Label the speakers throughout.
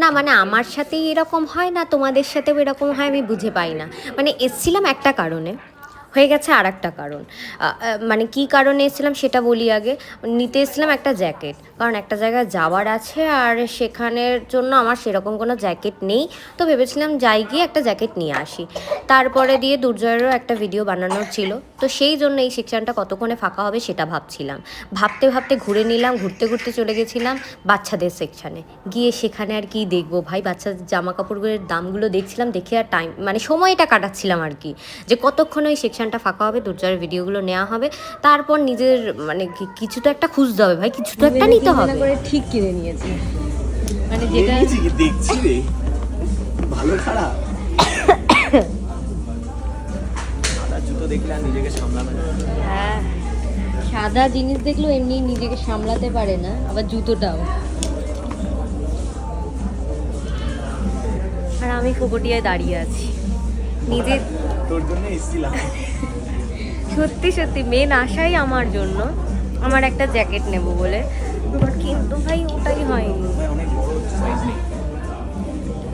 Speaker 1: না মানে আমার সাথেই এরকম হয় না, তোমাদের সাথেও এরকম হয় আমি বুঝে পাই না। মানে এসছিলাম একটা কারণে, হয়ে গেছে আর একটা কারণ মানে কি কারণে এসেছিলাম সেটা বলি আগে। নিতে এসেছিলাম একটা জ্যাকেট, কারণ একটা জায়গায় যাওয়ার আছে আর সেখানের জন্য আমার সেরকম কোনো জ্যাকেট নেই। তো ভেবেছিলাম যাই গিয়ে একটা জ্যাকেট নিয়ে আসি। তারপরে দিয়ে দুর্জয়েরও একটা ভিডিও বানানোর ছিল। তো সেই জন্য এই সেকশনটা কতক্ষণে ফাঁকা হবে সেটা ভাবছিলাম। ভাবতে ভাবতে ঘুরে নিলাম ঘুরতে ঘুরতে চলে গেছিলাম বাচ্চাদের সেকশানে গিয়ে সেখানে আর কি দেখব ভাই বাচ্চাদের জামা কাপড়গুলোর দামগুলো দেখছিলাম দেখে আর টাইম মানে সময়টা কাটাচ্ছিলাম আর কি। যে কতক্ষণ ওই সেকশানটা ফাঁকা হবে দুর্জয়ের ভিডিওগুলো নেওয়া হবে তারপর নিজের মানে কিছু তো একটা খুঁজতে হবে ভাই কিছু তো একটা নিতে হবে।
Speaker 2: করে ঠিক কিনে নিয়েছি। মানে যেটা
Speaker 3: দেখছি দেখছি রে ভালো খারাপ। নিজেকে সামলানো
Speaker 2: হ্যাঁ সাদা জিনিস দেখলেও এমনি নিজেকে সামলাতে পারে না আবার জুতোটাও।
Speaker 1: আর আমি ফুকটিয়ায় দাঁড়িয়ে আছি। নিজের
Speaker 3: তোর জন্য এসেছিলাম
Speaker 1: সত্যি সত্যি মেন আশাই আমার জন্য। আমার একটা জ্যাকেট নেব বলে। কিন্তু ভাই ওটাই হয়নি।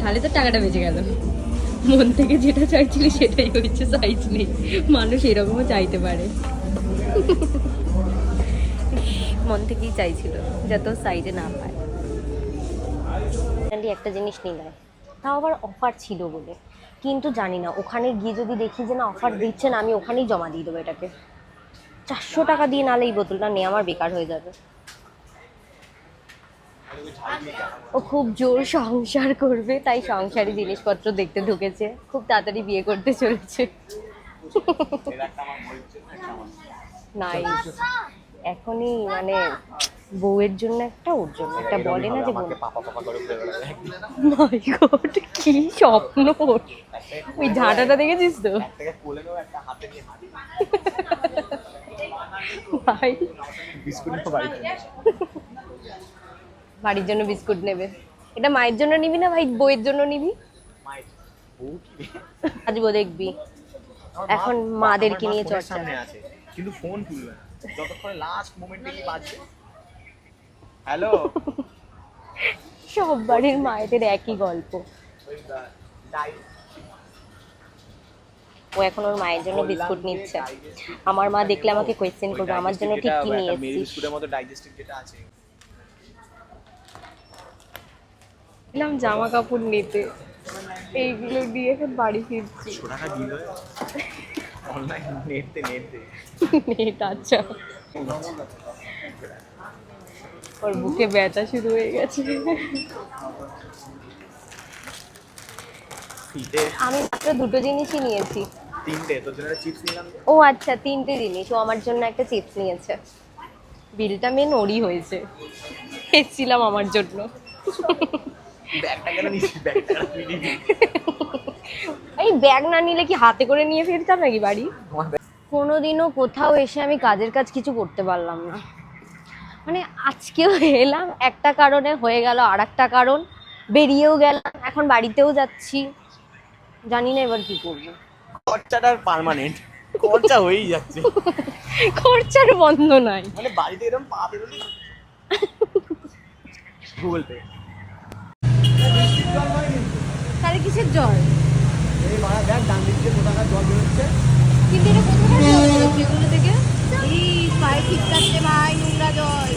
Speaker 2: তাহলে তো টাকাটা বেঁচে গেল। মন থেকে যেটা চাইছিলি সেটাই হচ্ছে সাইজ নেই। মানুষ এরকমও চাইতে পারে।
Speaker 1: মন থেকেই চাইছিল যত সাইজে না পায়। একটা জিনিস নিলাম তাও আবার অফার ছিল বলে। কিন্তু জানি না ওখানে গিয়ে যদি দেখি যে না অফার দিচ্ছে না আমি ওখানেই জমা দিয়ে দেবো এটাকে। চারশো টাকা দিয়ে নালে এই বোতলটা নিয়ে আমার বেকার হয়ে যাবে। ও খুব জোর সংসার করবে তাই সংসারী জিনিসপত্র দেখতে ঢুকেছে। খুব তাড়াতাড়ি বিয়ে করতে চলেছে। নাই এখনই মানে বউয়ের জন্য একটা ওর জন্য একটা বলে না যে মাই গড কি স্বপ্ন। ওই ঝাঁটাটা দেখেছিস তো? ভাই
Speaker 3: বিস্কুট
Speaker 1: বাড়ির জন্য বিস্কুট নেবে। এটা মায়ের জন্য নিবি না ভাই? বইয়ের জন্য নিবি?
Speaker 3: কি?
Speaker 1: আসব দেখবি। এখন
Speaker 3: মা-
Speaker 1: মাদেরকে নিয়ে চর্চা।
Speaker 3: সামনে আছে কিন্তু ফোন তুলবে যতক্ষণ লাস্ট মোমেন্টে কি বাজবে হ্যালো
Speaker 1: সব বাড়ির মায়েদের একই গল্প। ও এখন ওর মায়ের জন্য বিস্কুট নিচ্ছে। আমার মা দেখলে আমাকে কোয়েশ্চেন করবে আমার জন্য ঠিক কি নিয়ে
Speaker 3: মেরি
Speaker 1: এসেছিস?
Speaker 3: বিস্কুটের মতো ডাইজেস্টিভ যেটা আছে।
Speaker 1: এলাম জামা কাপড় নিতে। এইগুলো দিয়ে এখন বাড়ি ফিরছি। নেট আচ্ছা। ওর বুকে ব্যথা শুরু হয়ে গেছে। আমি মাত্র দুটো জিনিসই নিয়েছি।
Speaker 3: তিনটে? তোর জন্য চিপস নিলাম।
Speaker 1: ও আচ্ছা তিনটে জিনিস। ও আমার জন্য একটা চিপস নিয়েছে। বিলটা মেন ওরই হয়েছে। এসছিলাম আমার জন্য। এই ব্যাগ না নিলে কি হাতে করে নিয়ে ফিরতাম নাকি বাড়ি? কোনোদিনও কোথাও এসে আমি কাজের কাজ কিছু করতে পারলাম না। মানে আজকেও এলাম একটা কারণে হয়ে গেল আর একটা কারণ বেরিয়েও গেলাম এখন বাড়িতেও যাচ্ছি। জানি না এবার কি করব।
Speaker 3: খরচাটা পার্মানেন্ট খরচা হয়েই যাচ্ছে।
Speaker 1: খরচার বন্ধ নাই।
Speaker 3: মানে বাড়িতে এরকম পা বেরোলি গুগল পে
Speaker 1: তাহলে কিসের জল?
Speaker 3: এই মারা দেখ ডান দিক থেকে কোথাকার জল বেরোচ্ছে।
Speaker 1: কিন্তু এটা কোথাকার জল? বেরোচ্ছে এগুলো থেকে? পায়ে ঠিক থাকছে ভাই নোংরা জল।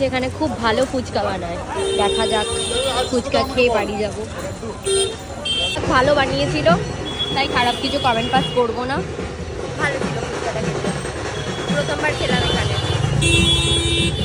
Speaker 1: সেখানে খুব ভালো ফুচকা বানায়। দেখা যাক ফুচকা খেয়ে বাড়ি যাব। ভালো বানিয়েছিল তাই খারাপ কিছু কমেন্ট পাস করব না। ভালো ছিল ফুচকাটা খেতে প্রথমবার খেলাম এখানে